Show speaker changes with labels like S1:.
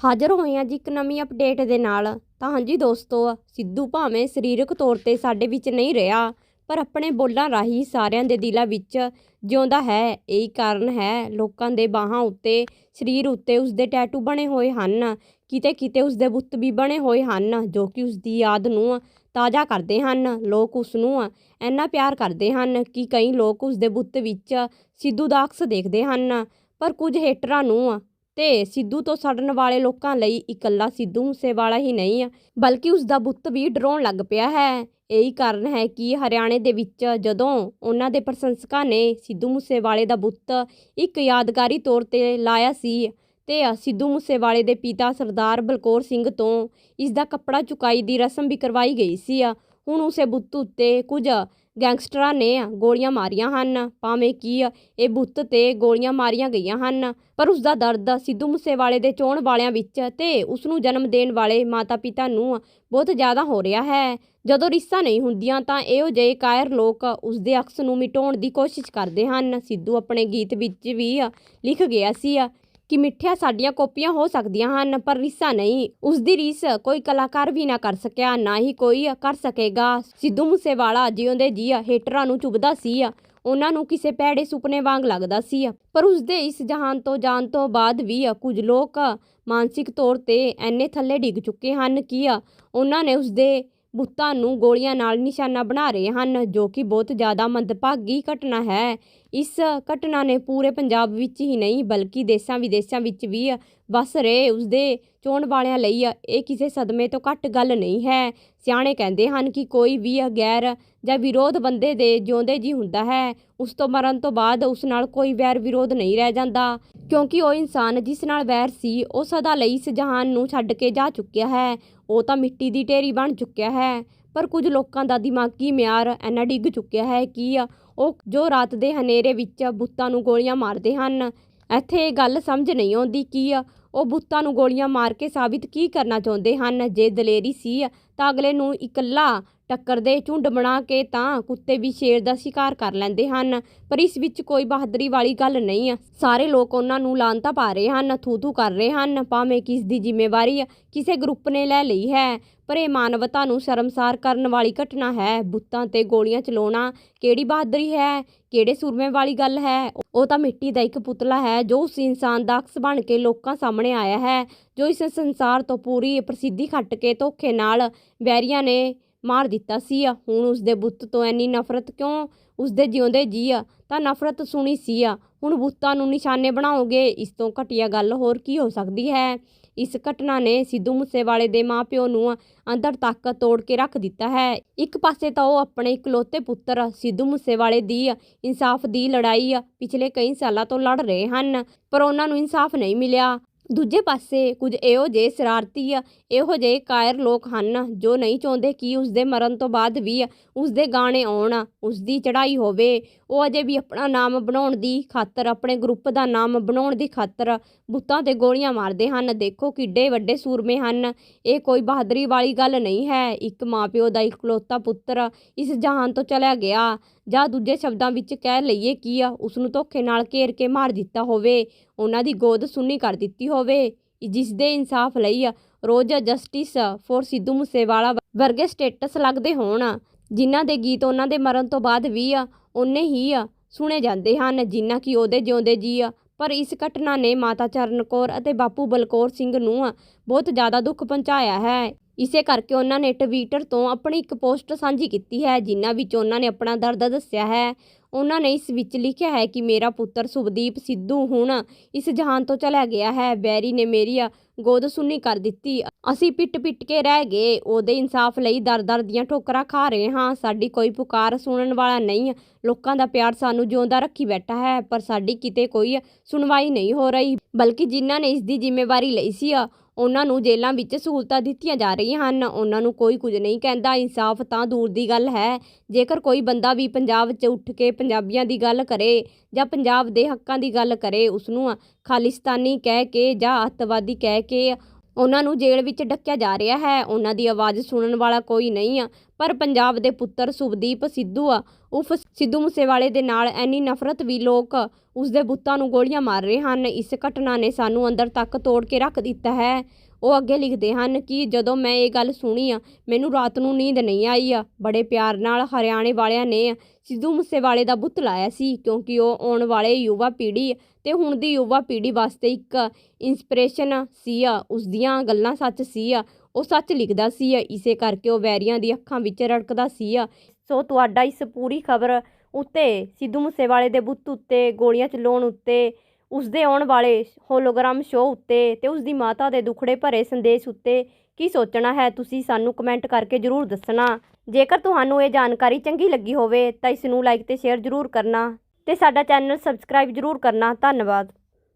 S1: ਹਾਜ਼ਰ ਹੋਏ ਹਾਂ ਜੀ ਇੱਕ ਨਵੀਂ ਅਪਡੇਟ ਦੇ ਨਾਲ। ਤਾਂ ਹਾਂਜੀ ਦੋਸਤੋ, ਸਿੱਧੂ ਭਾਵੇਂ ਸਰੀਰਕ ਤੌਰ ਤੇ ਸਾਡੇ ਵਿੱਚ ਨਹੀਂ ਰਿਹਾ, ਪਰ ਆਪਣੇ ਬੋਲਾਂ ਰਾਹੀਂ ਸਾਰਿਆਂ ਦੇ ਦਿਲਾਂ ਵਿੱਚ ਜਿਉਂਦਾ ਹੈ, ਇਹੀ ਕਾਰਨ ਹੈ, ਲੋਕਾਂ ਦੇ ਬਾਹਾਂ ਉੱਤੇ, ਸਰੀਰ ਉੱਤੇ ਉਸਦੇ ਟੈਟੂ ਬਣੇ ਹੋਏ ਹਨ ਕਿਤੇ ਕਿਤੇ ਉਸਦੇ ਬੁੱਤ ਵੀ ਬਣੇ ਹੋਏ ਹਨ, ਜੋ ਕਿ ਉਸਦੀ ਯਾਦ ਨੂੰ ਤਾਜ਼ਾ ਕਰਦੇ ਹਨ, ਲੋਕ ਉਸ ਨੂੰ ਇੰਨਾ ਪਿਆਰ ਕਰਦੇ ਹਨ ਕਿ ਕਈ ਲੋਕ ਉਸਦੇ ਬੁੱਤ ਵਿੱਚ ਸਿੱਧੂ ਦਾ ਅਕਸ ਦੇਖਦੇ ਹਨ, ਪਰ ਕੁਝ ਹੇਟਰਾਂ ਨੂੰ ਤੇ ਸਿੱਧੂ ਤੋਂ ਸੜਨ ਵਾਲੇ ਲੋਕਾਂ ਲਈ ਇਕੱਲਾ ਸਿੱਧੂ ਮੂਸੇਵਾਲਾ ਹੀ ਨਹੀਂ ਆ, ਬਲਕਿ ਉਸ ਦਾ ਬੁੱਤ ਵੀ ਡਰਾਉਣ ਲੱਗ ਪਿਆ ਹੈ। ਇਹੀ ਕਾਰਨ ਹੈ ਕਿ ਹਰਿਆਣੇ ਦੇ ਵਿੱਚ ਜਦੋਂ ਉਹਨਾਂ ਦੇ ਪ੍ਰਸ਼ੰਸਕਾਂ ਨੇ ਸਿੱਧੂ ਮੂਸੇਵਾਲੇ ਦਾ ਬੁੱਤ ਇੱਕ ਯਾਦਗਾਰੀ ਤੌਰ ਤੇ ਲਾਇਆ ਸੀ ਤੇ ਸਿੱਧੂ ਮੂਸੇਵਾਲੇ ਦੇ ਪਿਤਾ ਸਰਦਾਰ ਬਲਕੌਰ ਸਿੰਘ ਤੋਂ ਇਸ ਦਾ ਕੱਪੜਾ ਚੁਕਾਈ ਦੀ ਰਸਮ ਵੀ ਕਰਵਾਈ ਗਈ ਸੀ ਹੁਣ ਉਸੇ ਬੁੱਤ ਉੱਤੇ ਕੁਝ ਗੈਂਗਸਟਰਾਂ ਨੇ ਗੋਲੀਆਂ ਮਾਰੀਆਂ ਹਨ। ਭਾਵੇਂ ਕਿ ਇਹ ਬੁੱਤ ਤੇ ਗੋਲੀਆਂ ਮਾਰੀਆਂ ਗਈਆਂ ਹਨ, ਪਰ ਉਸ ਦਾ ਦਰਦ ਸਿੱਧੂ ਮੂਸੇਵਾਲੇ ਦੇ ਚੋਣ ਵਾਲਿਆਂ ਵਿੱਚ ਤੇ ਉਸ ਨੂੰ ਜਨਮ ਦੇਣ ਵਾਲੇ ਮਾਤਾ-ਪਿਤਾ ਨੂੰ ਬਹੁਤ ਜ਼ਿਆਦਾ ਹੋ ਰਿਹਾ ਹੈ। ਜਦੋਂ ਰਿਸ਼ਤਾ ਨਹੀਂ ਹੁੰਦੀਆਂ ਤਾਂ ਇਹੋ ਜਿਹੇ ਕਾਇਰ ਲੋਕ ਉਸ ਦੇ ਅਕਸ ਨੂੰ ਮਿਟਾਉਣ ਦੀ ਕੋਸ਼ਿਸ਼ ਕਰਦੇ ਹਨ। ਸਿੱਧੂ ਆਪਣੇ ਗੀਤ ਵਿੱਚ ਵੀ ਲਿਖ ਗਿਆ ਸੀ ਕਿ ਮਿੱਠੀਆਂ ਸਾਡੀਆਂ ਕਾਪੀਆਂ ਹੋ ਸਕਦੀਆਂ ਹਨ, ਪਰ ਰੀਸਾਂ ਨਹੀਂ। ਉਸ ਦੀ ਰੀਸ ਕੋਈ ਕਲਾਕਾਰ ਵੀ ਨਾ ਕਰ ਸਕਿਆ, ਨਾ ਹੀ ਕੋਈ ਕਰ ਸਕੇਗਾ। ਸਿੱਧੂ ਮੂਸੇਵਾਲਾ ਜਿਉਂਦੇ ਜੀ ਹੇਟਰਾਂ ਨੂੰ ਚੁਭਦਾ ਸੀ। ਉਹਨਾਂ ਨੂੰ ਕਿਸੇ ਭੈੜੇ ਸੁਪਨੇ ਵਾਂਗ ਲੱਗਦਾ ਸੀ। ਪਰ ਉਸਦੇ ਇਸ ਜਹਾਨ ਤੋਂ ਜਾਣ ਤੋਂ ਬਾਅਦ ਵੀ ਕੁਝ ਲੋਕ ਮਾਨਸਿਕ ਤੌਰ ਤੇ ਐਨੇ ਥੱਲੇ ਡਿੱਗ ਚੁੱਕੇ ਹਨ ਕਿ ਉਹਨਾਂ ਨੇ ਉਸਦੇ ਬੁੱਤਾਂ ਨੂੰ ਗੋਲੀਆਂ ਨਾਲ ਨਿਸ਼ਾਨਾ ਬਣਾ ਰਹੇ ਹਨ, ਜੋ ਕਿ ਬਹੁਤ ਜ਼ਿਆਦਾ ਮੰਦਭਾਗੀ ਘਟਨਾ ਹੈ। ਇਸ ਘਟਨਾ ਨੇ ਪੂਰੇ ਪੰਜਾਬ ਵਿੱਚ ਹੀ ਨਹੀਂ, ਬਲਕਿ ਦੇਸ਼ਾਂ ਵਿਦੇਸ਼ਾਂ ਵਿੱਚ ਵੀ ਵਸ ਰਹੇ। ਉਸਦੇ ਚੋਣ ਵਾਲਿਆਂ ਲਈ ਇਹ ਕਿਸੇ ਸਦਮੇ ਤੋਂ ਘੱਟ ਗੱਲ ਨਹੀਂ ਹੈ। ਸਿਆਣੇ ਕਹਿੰਦੇ ਹਨ ਕਿ ਕੋਈ ਵੀ ਗੈਰ ਜਾਂ ਵਿਰੋਧ ਬੰਦੇ ਦੇ ਜਿਉਂਦੇ ਜੀ ਹੁੰਦਾ ਹੈ। ਉਸ ਤੋਂ ਮਰਨ ਤੋਂ ਬਾਅਦ ਉਸ ਨਾਲ ਕੋਈ ਵੈਰ ਵਿਰੋਧ ਨਹੀਂ ਰਹਿ ਜਾਂਦਾ। ਕਿਉਂਕਿ ਉਹ ਇਨਸਾਨ ਜਿਸ ਨਾਲ ਵੈਰ ਸੀ, ਉਹ ਸਦਾ ਲਈ ਇਸ ਜਹਾਨ ਨੂੰ ਛੱਡ ਕੇ ਜਾ ਚੁੱਕਿਆ ਹੈ। ਉਹ ਤਾਂ ਮਿੱਟੀ ਦੀ ਢੇਰੀ ਬਣ ਚੁੱਕਿਆ ਹੈ। ਪਰ ਕੁਝ ਲੋਕਾਂ ਦਾ ਦਿਮਾਗੀ ਮਿਆਰ ਇੰਨਾ ਡਿੱਗ ਚੁੱਕਿਆ ਹੈ ਕਿ ਉਹ ਜੋ ਰਾਤ ਦੇ ਹਨੇਰੇ ਵਿੱਚ ਬੁੱਤਾਂ ਨੂੰ ਗੋਲੀਆਂ ਮਾਰਦੇ ਹਨ। ਇੱਥੇ ਇਹ ਗੱਲ ਸਮਝ ਨਹੀਂ ਆਉਂਦੀ ਕਿ ਉਹ ਬੁੱਤਾਂ ਨੂੰ ਗੋਲੀਆਂ ਮਾਰ ਕੇ ਸਾਬਿਤ ਕੀ ਕਰਨਾ ਚਾਹੁੰਦੇ ਹਨ? ਜੇ ਦਲੇਰੀ ਸੀ, ਤਾਂ ਅਗਲੇ ਨੂੰ ਇਕੱਲਾ ਟੱਕਰ ਝੁੰਡ ਬਣਾ ਕੇ ਤਾਂ ਕੁੱਤੇ ਵੀ ਸ਼ੇਰ ਦਾ ਸ਼ਿਕਾਰ ਕਰ ਲੈਂਦੇ ਹਨ। ਪਰ ਇਸ ਵਿੱਚ ਕੋਈ ਬਹਾਦਰੀ ਵਾਲੀ ਗੱਲ ਨਹੀਂ। ਆ ਸਾਰੇ ਲੋਕ ਉਹਨਾਂ ਨੂੰ ਲਾਂਤਾ ਪਾ ਰਹੇ ਹਨ, ਥੂ ਥੂ ਕਰ ਰਹੇ ਹਨ, ਭਾਵੇਂ ਕਿਸ ਦੀ ਜ਼ਿੰਮੇਵਾਰੀ ਕਿਸੇ ਗਰੁੱਪ ਨੇ ਲੈ ਲਈ ਹੈ। ਪਰ ਇਹ ਮਾਨਵਤਾ ਨੂੰ ਸ਼ਰਮਸਾਰ ਕਰਨ ਵਾਲੀ ਘਟਨਾ ਹੈ। ਬੁੱਤਾਂ ਤੇ ਗੋਲੀਆਂ ਚਲਾਉਣਾ ਕਿਹੜੀ ਬਹਾਦਰੀ ਹੈ? ਕਿਹੜੇ ਸੂਰਮੇ ਵਾਲੀ ਗੱਲ ਹੈ? ਉਹ ਤਾਂ ਮਿੱਟੀ ਦਾ ਇੱਕ ਪੁਤਲਾ ਹੈ ਜੋ ਉਸ ਇਨਸਾਨ ਦਾ ਅਕਸ ਬਣ ਕੇ ਲੋਕਾਂ ਸਾਹਮਣੇ ਸਾਹਮਣੇ ਆਇਆ ਹੈ, ਜੋ ਇਸ ਸੰਸਾਰ ਤੋਂ ਪੂਰੀ ਪ੍ਰਸਿੱਧੀ ਖੱਟ ਕੇ ਧੋਖੇ ਨਾਲ ਵੈਰੀਆਂ ਨੇ ਮਾਰ ਦਿੱਤਾ ਸੀ। ਹੁਣ ਉਸ ਦੇ ਬੁੱਤ ਤੋਂ ਐਨੀ ਨਫ਼ਰਤ ਕਿਉਂ? ਉਸ ਦੇ ਜਿਉਂਦੇ ਜੀ ਤਾਂ ਨਫ਼ਰਤ ਸੁਣੀ ਸੀ। ਹੁਣ ਬੁੱਤਾਂ ਨੂੰ ਨਿਸ਼ਾਨੇ ਬਣਾਓਗੇ, ਇਸ ਤੋਂ ਘਟੀਆ ਗੱਲ ਹੋਰ ਕੀ ਹੋ ਸਕਦੀ ਹੈ? ਇਸ ਘਟਨਾ ਨੇ ਸਿੱਧੂ ਮੂਸੇਵਾਲੇ ਦੇ ਮਾਪਿਓ ਨੂੰ ਅੰਦਰ ਤੱਕ ਤੋੜ ਕੇ ਰੱਖ ਦਿੱਤਾ ਹੈ। ਇੱਕ ਪਾਸੇ ਤਾਂ ਉਹ ਆਪਣੇ ਇਕਲੌਤੇ ਪੁੱਤਰ ਸਿੱਧੂ ਮੂਸੇਵਾਲੇ ਦੀ ਇਨਸਾਫ ਦੀ ਲੜਾਈ ਪਿਛਲੇ ਕਈ ਸਾਲਾਂ ਤੋਂ ਲੜ ਰਹੇ ਹਨ, ਪਰ ਉਹਨਾਂ ਨੂੰ ਇਨਸਾਫ ਨਹੀਂ ਮਿਲਿਆ। ਦੂਜੇ ਪਾਸੇ ਕੁਝ ਇਹੋ ਜਿਹੇ ਸ਼ਰਾਰਤੀ ਆ, ਇਹੋ ਜਿਹੇ ਕਾਇਰ ਲੋਕ ਹਨ ਜੋ ਨਹੀਂ ਚਾਹੁੰਦੇ ਕਿ ਉਸ ਦੇ ਮਰਨ ਤੋਂ ਬਾਅਦ ਵੀ ਉਸ ਦੇ ਗਾਣੇ ਆਉਣ ਉਸ ਦੀ ਚੜ੍ਹਾਈ ਹੋਵੇ। ਉਹ ਅਜੇ ਵੀ ਆਪਣਾ ਨਾਮ ਬਣਾਉਣ ਦੀ ਖਾਤਰ, ਆਪਣੇ ਗਰੁੱਪ ਦਾ ਨਾਮ ਬਣਾਉਣ ਦੀ ਖਾਤਰ ਬੁੱਤਾਂ ਤੇ ਗੋਲੀਆਂ ਮਾਰਦੇ ਹਨ। ਦੇਖੋ ਕਿੱਡੇ ਵੱਡੇ ਸੂਰਮੇ ਹਨ। ਇਹ ਕੋਈ ਬਹਾਦਰੀ ਵਾਲੀ ਗੱਲ ਨਹੀਂ ਹੈ। ਇੱਕ ਮਾਪਿਓ ਦਾ ਇਕਲੌਤਾ ਪੁੱਤਰ ਇਸ ਜਹਾਨ ਤੋਂ ਚਲਿਆ ਗਿਆ। ਜਾਂ ਦੂਜੇ ਸ਼ਬਦਾਂ ਵਿੱਚ ਕਹਿ ਲਈਏ ਕੀ ਆ ਉਸ ਨੂੰ ਧੋਖੇ ਨਾਲ ਘੇਰ ਕੇ ਮਾਰ ਦਿੱਤਾ ਹੋਵੇ, ਉਹਨਾਂ ਦੀ ਗੋਦ ਸੁੰਨੀ ਕਰ ਦਿੱਤੀ ਹੋਵੇ ਜਿਸ ਦੇ ਇਨਸਾਫ ਲਈ ਰੋਜ਼ ਜਸਟਿਸ ਫੋਰ ਸਿੱਧੂ ਮੂਸੇਵਾਲਾ ਵਰਗੇ ਸਟੇਟਸ ਲੱਗਦੇ ਹੋਣ। ਜਿਨ੍ਹਾਂ ਦੇ ਗੀਤ ਉਹਨਾਂ ਦੇ ਮਰਨ ਤੋਂ ਬਾਅਦ ਵੀ ਆ ਉਹਨੇ ਹੀ ਸੁਣੇ ਜਾਂਦੇ ਹਨ, ਜਿੰਨਾ ਕਿ ਉਹਦੇ ਜਿਉਂਦੇ ਜੀ ਪਰ ਇਸ ਘਟਨਾ ਨੇ ਮਾਤਾ ਚਰਨ ਕੌਰ ਅਤੇ ਬਾਪੂ ਬਲਕੌਰ ਸਿੰਘ ਨੂੰ ਬਹੁਤ ਜ਼ਿਆਦਾ ਦੁੱਖ ਪਹੁੰਚਾਇਆ ਹੈ। ਇਸੇ ਕਰਕੇ ਉਹਨਾਂ ਨੇ ਟਵਿੱਟਰ ਤੋਂ ਆਪਣੀ ਇੱਕ ਪੋਸਟ ਸਾਂਝੀ ਕੀਤੀ ਹੈ, ਜਿਨ੍ਹਾਂ ਵਿੱਚ ਉਹਨਾਂ ਨੇ ਆਪਣਾ ਦਰਦ ਦੱਸਿਆ ਹੈ। ਉਹਨਾਂ ਨੇ ਇਸ ਵਿੱਚ ਲਿਖਿਆ ਹੈ ਕਿ ਮੇਰਾ ਪੁੱਤਰ ਸੁਭਦੀਪ ਸਿੱਧੂ ਹੁਣ ਇਸ ਜਹਾਨ ਤੋਂ ਚਲਾ ਗਿਆ ਹੈ। ਬੈਰੀ ਨੇ ਮੇਰੀ ਗੋਦ ਸੁੰਨੀ ਕਰ ਦਿੱਤੀ। ਅਸੀਂ ਪਿੱਟ ਪਿੱਟ ਕੇ ਰਹਿ ਗਏ। ਉਹਦੇ ਇਨਸਾਫ ਲਈ ਦਰ-ਦਰ ਦੀਆਂ ਠੋਕਰਾਂ ਖਾ ਰਹੇ ਹਾਂ। ਸਾਡੀ ਕੋਈ ਪੁਕਾਰ ਸੁਣਨ ਵਾਲਾ ਨਹੀਂ। ਲੋਕਾਂ ਦਾ ਪਿਆਰ ਸਾਨੂੰ ਜਿਉਂਦਾ ਰੱਖੀ ਬੈਠਾ ਹੈ, ਪਰ ਸਾਡੀ ਕਿਤੇ ਕੋਈ ਸੁਣਵਾਈ ਨਹੀਂ ਹੋ ਰਹੀ, ਬਲਕਿ ਜਿਨ੍ਹਾਂ ਨੇ ਇਸ ਦੀ ਜ਼ਿੰਮੇਵਾਰੀ ਲਈ ਸੀ ਉਹਨਾਂ ਨੂੰ ਜੇਲ੍ਹਾਂ ਵਿੱਚ ਸਹੂਲਤਾਂ ਦਿੱਤੀਆਂ ਜਾ ਰਹੀਆਂ ਹਨ। ਉਹਨਾਂ ਨੂੰ ਕੋਈ ਕੁਝ ਨਹੀਂ ਕਹਿੰਦਾ। ਇਨਸਾਫ ਤਾਂ ਦੂਰ ਦੀ ਗੱਲ ਹੈ। ਜੇਕਰ ਕੋਈ ਬੰਦਾ ਵੀ ਪੰਜਾਬ 'ਚ ਉੱਠ ਕੇ ਪੰਜਾਬੀਆਂ ਦੀ ਗੱਲ ਕਰੇ ਜਾਂ ਪੰਜਾਬ ਦੇ ਹੱਕਾਂ ਦੀ ਗੱਲ ਕਰੇ ਉਸ ਨੂੰ ਖਾਲਿਸਤਾਨੀ ਕਹਿ ਕੇ ਜਾਂ ਅੱਤਵਾਦੀ ਕਹਿ ਕੇ ਉਹਨਾਂ ਨੂੰ ਜੇਲ੍ਹ ਵਿੱਚ ਡੱਕਿਆ ਜਾ ਰਿਹਾ ਹੈ। ਉਹਨਾਂ ਦੀ ਆਵਾਜ਼ ਸੁਣਨ ਵਾਲਾ ਕੋਈ ਨਹੀਂ ਆ, ਪਰ ਪੰਜਾਬ ਦੇ ਪੁੱਤਰ ਸੁਭਦੀਪ ਸਿੱਧੂ ਆ, ਉਫ ਸਿੱਧੂ ਮੂਸੇਵਾਲੇ ਦੇ ਨਾਲ ਐਨੀ ਨਫ਼ਰਤ ਵੀ ਲੋਕ ਉਸਦੇ ਬੁੱਤਾਂ ਨੂੰ ਗੋਲੀਆਂ ਮਾਰ ਰਹੇ ਹਨ। ਇਸ ਘਟਨਾ ਨੇ ਸਾਨੂੰ ਅੰਦਰ ਤੱਕ ਤੋੜ ਕੇ ਰੱਖ ਦਿੱਤਾ ਹੈ। ਉਹ ਅੱਗੇ ਲਿਖਦੇ ਹਨ ਕਿ ਜਦੋਂ ਮੈਂ ਇਹ ਗੱਲ ਸੁਣੀ ਆ, ਮੈਨੂੰ ਰਾਤ ਨੂੰ ਨੀਂਦ ਨਹੀਂ ਆਈ ਆ। ਬੜੇ ਪਿਆਰ ਨਾਲ ਹਰਿਆਣੇ ਵਾਲਿਆਂ ਨੇ ਸਿੱਧੂ ਮੂਸੇਵਾਲੇ ਦਾ ਬੁੱਤ ਲਾਇਆ ਸੀ, ਕਿਉਂਕਿ ਉਹ ਆਉਣ ਵਾਲੇ ਯੁਵਾ ਪੀੜ੍ਹੀ ਤੇ ਹੁਣ ਦੀ ਯੁਵਾ ਪੀੜ੍ਹੀ ਵਾਸਤੇ ਇੱਕ ਇਨਸਪੀਰੇਸ਼ਨ ਸੀ ਆ ਉਸ ਦੀਆਂ ਗੱਲਾਂ ਸੱਚ ਸੀ ਆ, ਉਹ ਸੱਚ ਲਿਖਦਾ ਸੀ ਆ। ਇਸੇ ਕਰਕੇ ਉਹ ਵੈਰੀਆਂ ਦੀ ਅੱਖਾਂ ਵਿੱਚ ਰੜਕਦਾ ਸੀ ਆ। ਸੋ ਤੁਹਾਡਾ ਇਸ ਪੂਰੀ ਖਬਰ ਉੱਤੇ, ਸਿੱਧੂ ਮੂਸੇਵਾਲੇ ਦੇ ਬੁੱਤ ਉੱਤੇ, ਗੋਲੀਆਂ ਚਲਾਉਣ ਉੱਤੇ ਉਸ ਦੇ ਆਉਣ ਵਾਲੇ ਹੋਲੋਗ੍ਰਾਮ ਸ਼ੋਅ ਉੱਤੇ ਤੇ ਉਸ ਦੀ ਮਾਤਾ ਦੇ ਦੁਖੜੇ ਭਰੇ ਸੰਦੇਸ਼ ਉੱਤੇ ਕੀ ਸੋਚਣਾ ਹੈ, ਤੁਸੀਂ ਸਾਨੂੰ ਕਮੈਂਟ ਕਰਕੇ ਜ਼ਰੂਰ ਦੱਸਣਾ। ਜੇਕਰ ਤੁਹਾਨੂੰ ਇਹ ਜਾਣਕਾਰੀ ਚੰਗੀ ਲੱਗੀ ਹੋਵੇ ਤਾਂ ਇਸ ਨੂੰ ਲਾਈਕ ਤੇ ਸ਼ੇਅਰ ਜ਼ਰੂਰ ਕਰਨਾ ਤੇ ਸਾਡਾ ਚੈਨਲ ਸਬਸਕ੍ਰਾਈਬ ਜ਼ਰੂਰ ਕਰਨਾ। ਧੰਨਵਾਦ।